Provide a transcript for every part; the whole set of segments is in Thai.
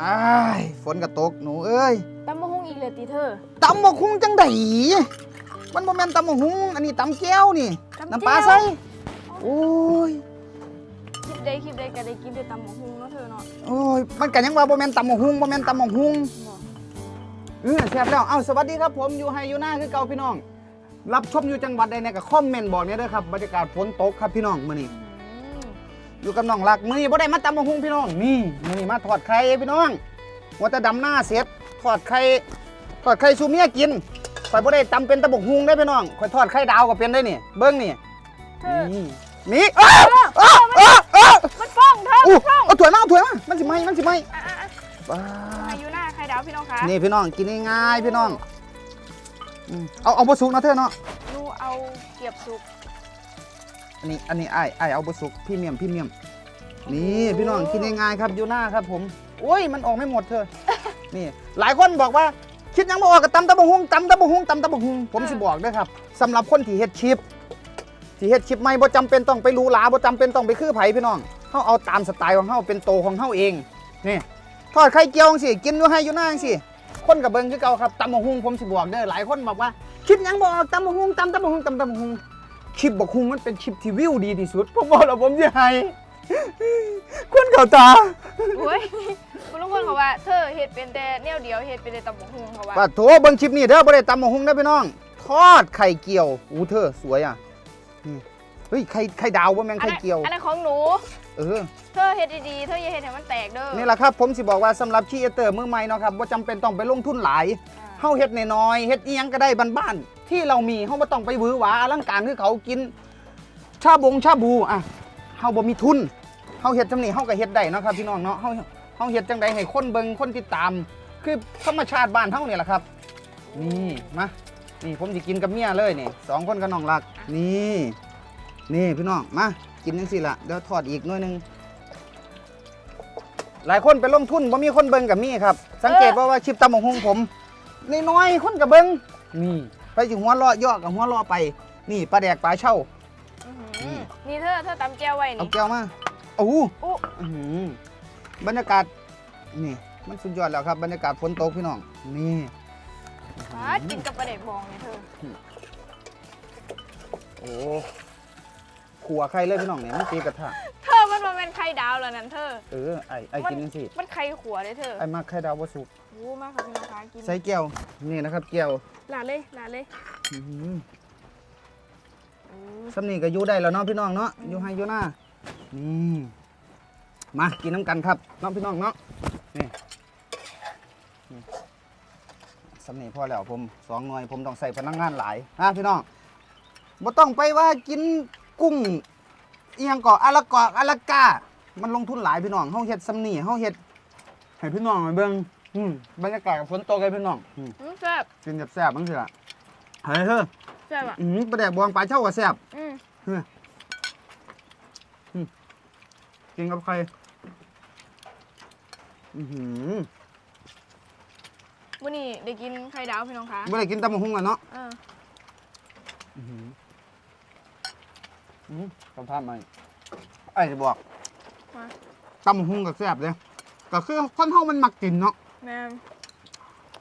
อ้ายฝนก็ตกหนูเอ้ยตำมะฮุงอีกเลยติเธอ ตำบักหุ่งจังไดมันบ่แม่นตำบักหุ่งอันนี้ตำแก้วนี่ ตำแก้ว น้ำปลาใส่โอ้ย คลิปใดคลิปใดก็ได้กินแต่ตำมะฮุงเนาะเธอเนาะโอ้ย มันก็ยังว่าบ่แม่นตำบักหุ่งบ่แม่นตำบักหุ่ง บอกเออแซ่บแล้ว เอ้า สวัสดีครับผมอยู่ไฮอยู่หน้าคือเก่าพี่น้อง รับชมอยู่จังหวัดใดเนี่ยก็คอมเมนต์บอกเนี่ยเด้อครับ บรรยากาศฝนตกครับพี่น้องมื้อนี้ อืมอยู่กับน้องรักมื้อนี้บ่ได้มาตำบักหุ่งพี่น้องนี่มื้อนี้มาทอดไข่พี่น้องว่าแต่ดำหน้าเสร็จทอดไข่ทอดไข่ซูเมียกินข่อยบ่ได้ตำเป็นตะบกหุ่งได้อพี่น้องข่อยทอดไข่ดาวก็เป็นได้นี่เบิ่งนี่เธอนี่นี่อ้าวอ้าวอ้าวอ้าวมันฟ้องเธออู้มันฟ้องเอาถ้วยมาเอาถ้วยมามันสิไหมมันสิไหมอะอะอะว้าอายุหน้าใครดาวพี่น้องคะนี่พี่น้องกินง่ายๆพี่น้องอืมเอาเอาบะสุกนะเธอเนาะหนูเอาเกียบสุก อันนี้อันนี้ไอ้ไอ้ายเอาบะสุกพี่เมียมพี่เมียม นี่พี่น้องกินง่ายๆครับอยู่หน้าครับผมโอ้ยมันออกไม่หมดเธอ นี่ หลายคนบอกว่าคิดยังบ่ออกกับตำตะบะฮุงตำตะบะฮุงตำตะบะฮุงผมสิบอกเด้อครับสำหรับคนที่เฮ็ดชิปที่เฮ็ดชิปไม่บ่จำเป็นต้องไปหรูหราบ่จำเป็นต้องไปคือไผพี่น้องเฮาเอาตามสไตล์ของเฮาเป็นโตของเฮาเองนี่ทอดไข่เจียวจังสิกินอยู่ให้อยู่หน้าจังสิคนกับเบิ่งคือเก่าครับตำบะฮุงผมสิบอกเด้อหลายคนบอกว่า คิดยังบ่ออกตำบะฮุงตำตะบะฮุงตำตะบะฮุง คลิปบะฮุงมันเป็นคลิปที่วิวดีที่สุดผมบอกแล้วผมสิให้คนเข้าตาโอ้ยคุณลุงคนเขาว่าเธอเฮ็ดเป็นแต่แนวเดียวเฮ็ดเป็นแต่ตำมะฮุงเขาว่าปาโถเบิ่งคลิปนี้เด้อบ่ได้ตำบักหุ่งเด้อพี่น้อง ทอดไข่เจียวอู้เธอสวยอะนี่เฮ้ยไข่ไข่ดาวบ่แม่งอันไข่นั้นเจียว อันนั้นของหนู เออ เธอเฮ็ดดีๆเธออย่าเฮ็ดให้มันแตกเด้อนี่แหละครับ ผมสิบอกว่าสำหรับชีเอเตอร์มือใหม่เนาะครับบ่จำเป็นต้องไปลงทุนหลายอ่า เฮาเฮ็ดน้อยๆเฮ็ดอีหยังก็ได้บ้านๆที่เรามีเฮาบ่ต้องไปหวือหวาอลังการคือเขากิน ชาบงชาบูอะเฮาบ่มีทุนเฮาเฮ็ดจำนี้เฮาก็เฮ็ดได้เนาะครับพี่น้องเนาะเฮาเฮาเฮ็ดจังไดให้คนเบิ่งคนติดตาม คือธรรมชาติบ้านเฮานี่แหละครับ นี่มานี่ผมจะกินกับเมียเลยนี่สองคนกับน้องรัก นี่ นี่พี่น้องมากินยังสิละเดี๋ยวทอดอีกหน่อยนึงหลายคนไปลงทุนว่ามีคนเบิงกับมีครับ สังเกตว่าว่าชิปตำบักหงผม น้อยๆคนกับเบิงนี่ไปถึงหัวเลาะย่อกับหัวเลาะไป นี่ปลาแดกปลาเช่า อื้อหือนี่เธอเธอตำแก้วไว้เอานี่ แก้วมาโอ้โหอู้อื้อหือบรรยากาศ นี่ มันสุดยอดแล้วครับ บรรยากาศฝนตกพี่น้อง นี่ ฟ้ากินกับปลาเด็กบองเนี่ยเธอ โอ้ขัวไข่เลยพี่น้องเนี่ยมันตีกระทะ ดาวแล้วนั่นเธอ เออไอ้ไอ้กินจังสิมันไข่ขัวเลยเธอไอ้มักไข่ดาวบ่สุกวู้มากค่ะพี่น้องคะกินใส่แก้วนี่นะครับแก้วหลาดเลยหลาดเลยอื้อหืออู้สำนีก็อยู่ได้แล้วเนาะพี่น้องเนาะอยู่ให้อยู่หน้านี่มากินน้ำกันครับเน้องพี่น้องเนาะนี่นี่สำนีพอแล้วผมสองหน่วยผมต้องใส่พนักงานหลายนะพี่น้องบ่ต้องไปว่ากินกุ้งเอียงก่ออาละกอกอาละกา มันลงทุนหลายพี่น้องเฮาเฮ็ดสำนีเฮาเฮ็ดให้พี่น้องไปเบิ่งอืมบรรยากาศฝนตกเลยพี่น้องอืมอืมแซ่บกินแซ่บๆบ้างสิล่ะเฮ้ยเฮ้ยแซ่บอะอืมปลาแดกบวงปลาเช่าก็แซ่บอืมกินกับใครอือหือวันนี้ได้กินไข่ดาวพี่น้องคะไม่ได้กินตำมะฮุ่งอะเนาะเอออือหืออืมคำพาพมาอีกไอ้จะบอก มาตำมะฮุ่งกับแซ่บเลยก็คือคนเฮามันมักกินเนาะแม่น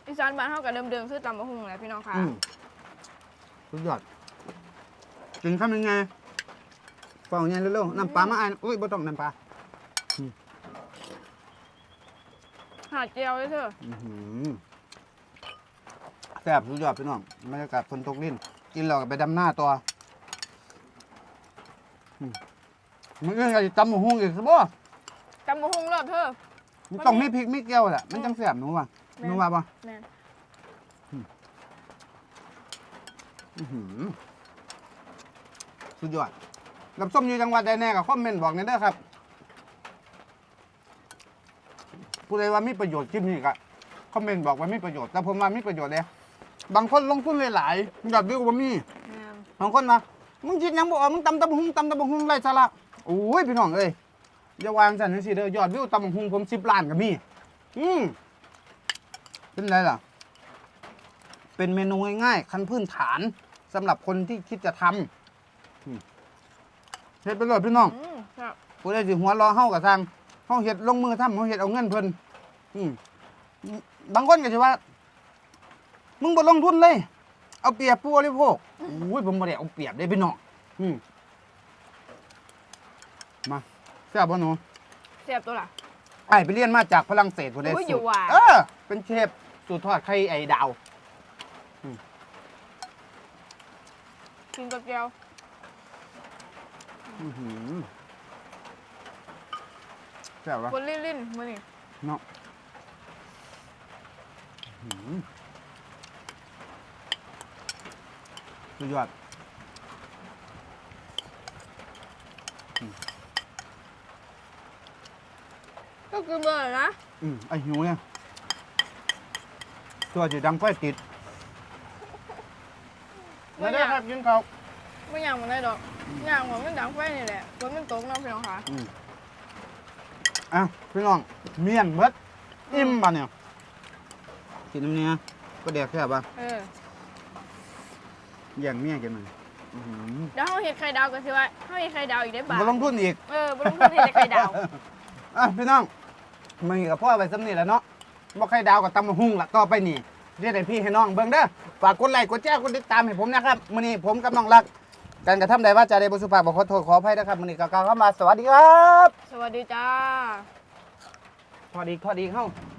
อีสานบ้านเฮากับเดิมๆคือตำมะฮุงแหละพี่น้องคะอืมสุดยอดกินข้าวยังไงฟังยังไงเร็วๆน้ำปลามาอ่านอุ้ยบ่ต้องน้ำปลาหาดเจียวเลยเธออื้อหือแซ่บสุดยอดพี่น้องบรรยากาศฝนตกลิ้นกินแล้วก็ไปดำหน้าตัวอืม มันก็จะตำมะฮุ่งอีกสิบ่ตำมะฮุงรอดเธอ มันต้องมีพริกมีเกลียวแหละมันจังแซ่บหนูว่ะแม่นหนูว่าป่ะแม่นอื้อหือสุดยอดรับส้มอยู่จังหวัดใดแน่กับคอมเมนต์บอกในอยเด้อครับผู้ใดว่ามีประโยชน์คลิปนี้ก็คอมเมนต์บอกว่ามีประโยชน์แต่ผมว่ามีประโยชน์เลยบางคนลงทุนหลายๆยอดวิวก็บ่มี แม่นบางคนมามึงคิดหยังบ่ออกมึงตำตำบักหุงตำตำบักหุงไรสาระโอ้ยพี่น้องเอ้ยอย่าวางสันนิสิเด้อยอดวิวตำบักหุงผมสิบล้านก็มีอืมเป็นไรล่ะ เป็นเมนูง่ายๆขั้นพื้นฐานสำหรับคนที่คิดจะทำอืมเฮ็ดไปเลยพี่น้อง อืมครับผู้ใดสิหัวรอเฮากับทางเฮาเฮ็ดลงมือทำเฮาเฮ็ดเอาเงินเพิ่นอืมบางคนก็จะว่า มึงบ่ลงทุนเลย เอาเปรียบผู้บริโภคอุ้ยผมบ่ได้เอาเปรียบได้พี่น้องอืม มาแซ่บบ่หนูเสียบตัวล่ะ ไอ้ายไปเรียนมาจากฝรั่งเศสคนได้โอ้ยสูอยู่ตรว่ะ เออ เป็นเชฟสูตรทอดไข่ไอ้ดาว กินกับแก้วอื้อหือแซ่บปะคนลิ้นลิ้นๆมือนี่เนาะอื้อหือสุดยอด ก็คือเบอร์นะอืมไอหิวเนี่ยตัวจะดังไฟติดมาได้อครับกินข้าวไม่อย่างมันได้ดอกอย่างผมมันดังไฟนี่แหละฝนมันตกเน้องพี่น้องค่ะอืมอะพี่น้องเมียนเบิดอิ่มป่ะเนี่ยกินน้ำเนี้ยก็แดกแค่บป่ะเออแย่งเมียกันหน่อยอื้อหือเดี๋ยวเขาเห็ดไข่ดาวกันสิว่าเขาเห็ดไข่ดาวอีกได้บ่ามาลงทุนอีก เออบ่ต้องพูดเห็ดแต่ไข่ดาว อะพี่น้อง มึงกับพ่อไปสำนี่แหล้วเนาะบ่ใครดาวกับตำมะฮุ่งละต่อไปนี่เรียกให้พี่ให้น้องเบิ่งเด้อฝากกดไลค์กดแชร์กดติดตามให้ผมนะครับมื้อนี้ผมกับน้องรักการกระทำใดว่าจะได้บ่สุภาพบ่ขอโทษขออภัยนะครับมื้อนี้ก็กล่าวคำว่าสวัสดีครับ สวัสดีจ้าทอดอีกทอดอีกเฮ้าส